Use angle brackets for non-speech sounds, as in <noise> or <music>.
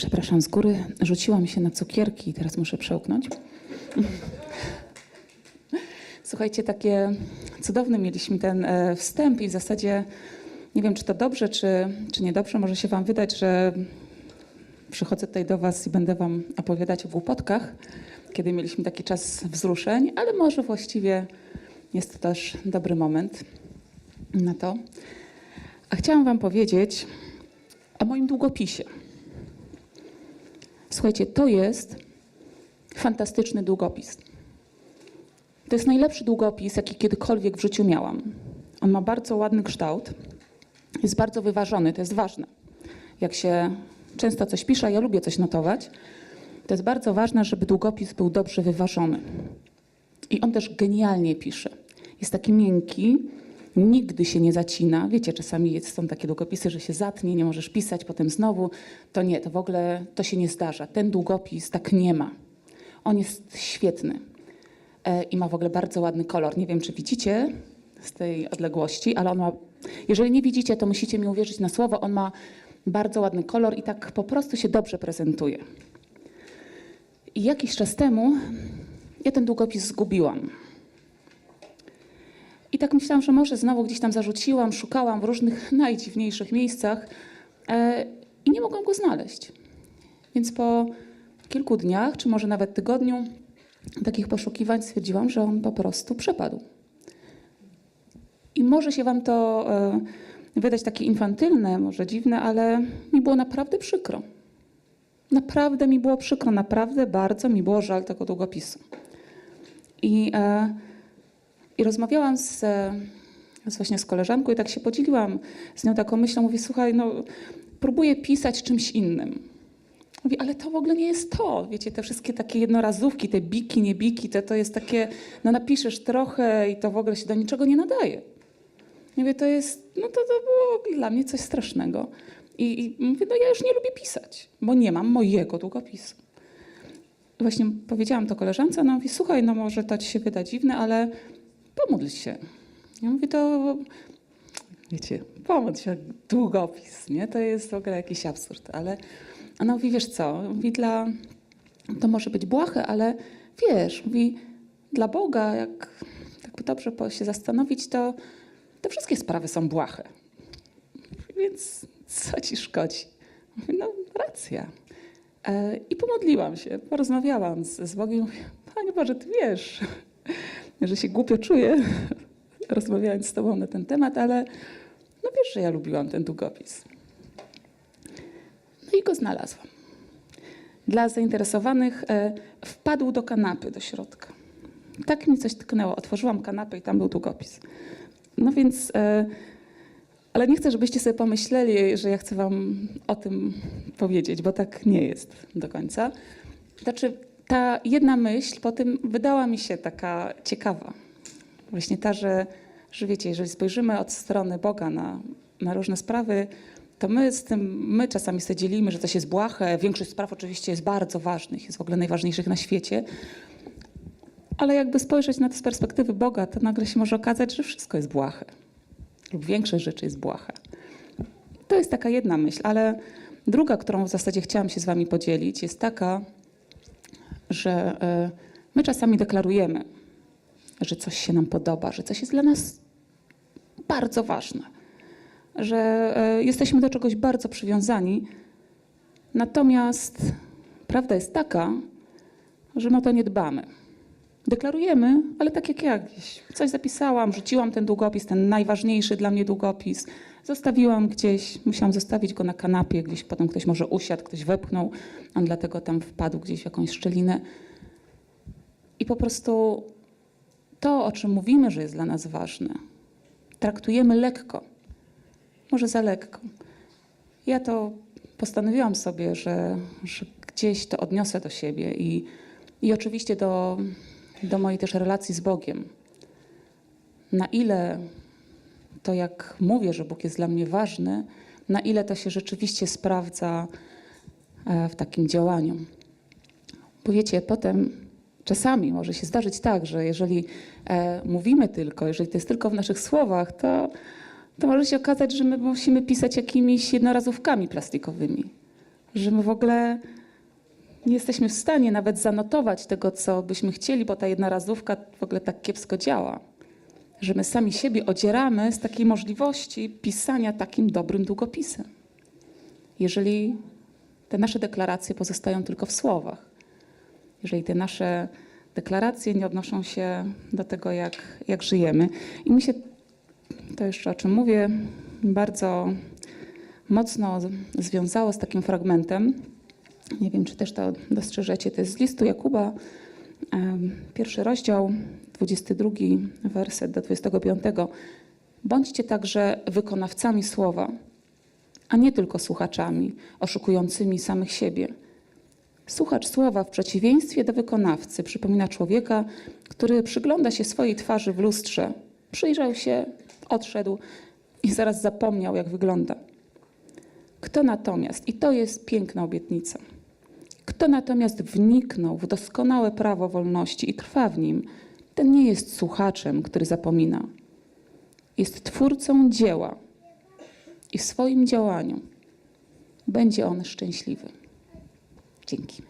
Przepraszam z góry, rzuciłam się na cukierki i teraz muszę przełknąć. Słuchajcie, takie cudowny mieliśmy ten e, wstęp i w zasadzie nie wiem, czy to dobrze, czy, czy niedobrze. Może się Wam wydać, że przychodzę tutaj do Was i będę Wam opowiadać o głupotkach, kiedy mieliśmy taki czas wzruszeń, ale może właściwie jest to też dobry moment na to. A chciałam Wam powiedzieć o moim długopisie. Słuchajcie, to jest fantastyczny długopis. To jest najlepszy długopis, jaki kiedykolwiek w życiu miałam. On ma bardzo ładny kształt, jest bardzo wyważony, to jest ważne. Jak się często coś pisze, ja lubię coś notować, to jest bardzo ważne, żeby długopis był dobrze wyważony. I on też genialnie pisze. Jest taki miękki, nigdy się nie zacina. Wiecie, czasami są takie długopisy, że się zatnie, nie możesz pisać, potem znowu. To nie, to w ogóle to się nie zdarza. Ten długopis tak nie ma. On jest świetny e, i ma w ogóle bardzo ładny kolor. Nie wiem, czy widzicie z tej odległości, ale on ma. Jeżeli nie widzicie, to musicie mi uwierzyć na słowo. On ma bardzo ładny kolor i tak po prostu się dobrze prezentuje. I jakiś czas temu ja ten długopis zgubiłam. Tak myślałam, że może znowu gdzieś tam zarzuciłam, szukałam w różnych <laughs> najdziwniejszych miejscach e, i nie mogłam go znaleźć. Więc po kilku dniach, czy może nawet tygodniu takich poszukiwań stwierdziłam, że on po prostu przepadł. I może się Wam to e, wydać takie infantylne, może dziwne, ale mi było naprawdę przykro. Naprawdę mi było przykro, naprawdę bardzo mi było żal tego długopisu. I, e, i rozmawiałam z, z właśnie z koleżanką i tak się podzieliłam z nią taką myślą. Mówi, słuchaj, no próbuję pisać czymś innym. Mówi, ale to w ogóle nie jest to. Wiecie, te wszystkie takie jednorazówki, te biki, nie biki, to, to jest takie, no napiszesz trochę i to w ogóle się do niczego nie nadaje. Ja mówię, to jest, no to, to było dla mnie coś strasznego. I, I mówię, no ja już nie lubię pisać, bo nie mam mojego długopisu. Właśnie powiedziałam to koleżance, ona mówi, słuchaj, no może to ci się wyda dziwne, ale pomódl się. Ja mówię, to wiecie, pomódl się, długopis, nie? To jest w ogóle jakiś absurd, ale ona mówi, wiesz co, mówi, dla, to może być błahe, ale wiesz, mówi, dla Boga, jak tak dobrze się zastanowić, to te wszystkie sprawy są błahe. Więc co ci szkodzi? No racja. E, I pomodliłam się, porozmawiałam z, z Bogiem. Mówię, Panie Boże, Ty wiesz, że się głupio czuję, <laughs> rozmawiając z Tobą na ten temat, ale no wiesz, że ja lubiłam ten długopis. No i go znalazłam. Dla zainteresowanych e, wpadł do kanapy, do środka. Tak mi coś tknęło. Otworzyłam kanapę i tam był długopis. No więc, e, ale nie chcę, żebyście sobie pomyśleli, że ja chcę wam o tym powiedzieć, bo tak nie jest do końca. Znaczy, ta jedna myśl po tym wydała mi się taka ciekawa. Właśnie ta, że, że wiecie, jeżeli spojrzymy od strony Boga na, na różne sprawy, to my z tym, my czasami sobie dzielimy, że coś jest błahe. Większość spraw oczywiście jest bardzo ważnych, jest w ogóle najważniejszych na świecie. Ale jakby spojrzeć na to z perspektywy Boga, to nagle się może okazać, że wszystko jest błahe. Lub większość rzeczy jest błahe. To jest taka jedna myśl, ale druga, którą w zasadzie chciałam się z wami podzielić, jest taka, że y, my czasami deklarujemy, że coś się nam podoba, że coś jest dla nas bardzo ważne, że y, jesteśmy do czegoś bardzo przywiązani. Natomiast prawda jest taka, że my o to nie dbamy. Deklarujemy, ale tak jak ja gdzieś coś zapisałam, rzuciłam ten długopis, ten najważniejszy dla mnie długopis, zostawiłam gdzieś, musiałam zostawić go na kanapie, gdzieś potem ktoś może usiadł, ktoś wepchnął, on dlatego tam wpadł gdzieś w jakąś szczelinę. I po prostu to, o czym mówimy, że jest dla nas ważne, traktujemy lekko, może za lekko. Ja to postanowiłam sobie, że, że gdzieś to odniosę do siebie i, i oczywiście do, do mojej też relacji z Bogiem. Na ile to, jak mówię, że Bóg jest dla mnie ważny, na ile to się rzeczywiście sprawdza e, w takim działaniu. Bo wiecie, potem czasami może się zdarzyć tak, że jeżeli e, mówimy tylko, jeżeli to jest tylko w naszych słowach, to, to może się okazać, że my musimy pisać jakimiś jednorazówkami plastikowymi. że my w ogóle nie jesteśmy w stanie nawet zanotować tego, co byśmy chcieli, bo ta jednorazówka w ogóle tak kiepsko działa. Że my sami siebie odzieramy z takiej możliwości pisania takim dobrym długopisem. Jeżeli te nasze deklaracje pozostają tylko w słowach, jeżeli te nasze deklaracje nie odnoszą się do tego, jak, jak żyjemy. I mi się, to jeszcze o czym mówię, bardzo mocno związało z takim fragmentem. Nie wiem, czy też to dostrzeżecie. To jest z listu Jakuba, pierwszy rozdział, 22 werset do 25. Bądźcie także wykonawcami słowa, a nie tylko słuchaczami, oszukującymi samych siebie. Słuchacz słowa w przeciwieństwie do wykonawcy przypomina człowieka, który przygląda się swojej twarzy w lustrze, przyjrzał się, odszedł i zaraz zapomniał, jak wygląda. Kto natomiast, i to jest piękna obietnica, kto natomiast wniknął w doskonałe prawo wolności i trwa w nim, ten nie jest słuchaczem, który zapomina. Jest twórcą dzieła i w swoim działaniu będzie on szczęśliwy. Dzięki.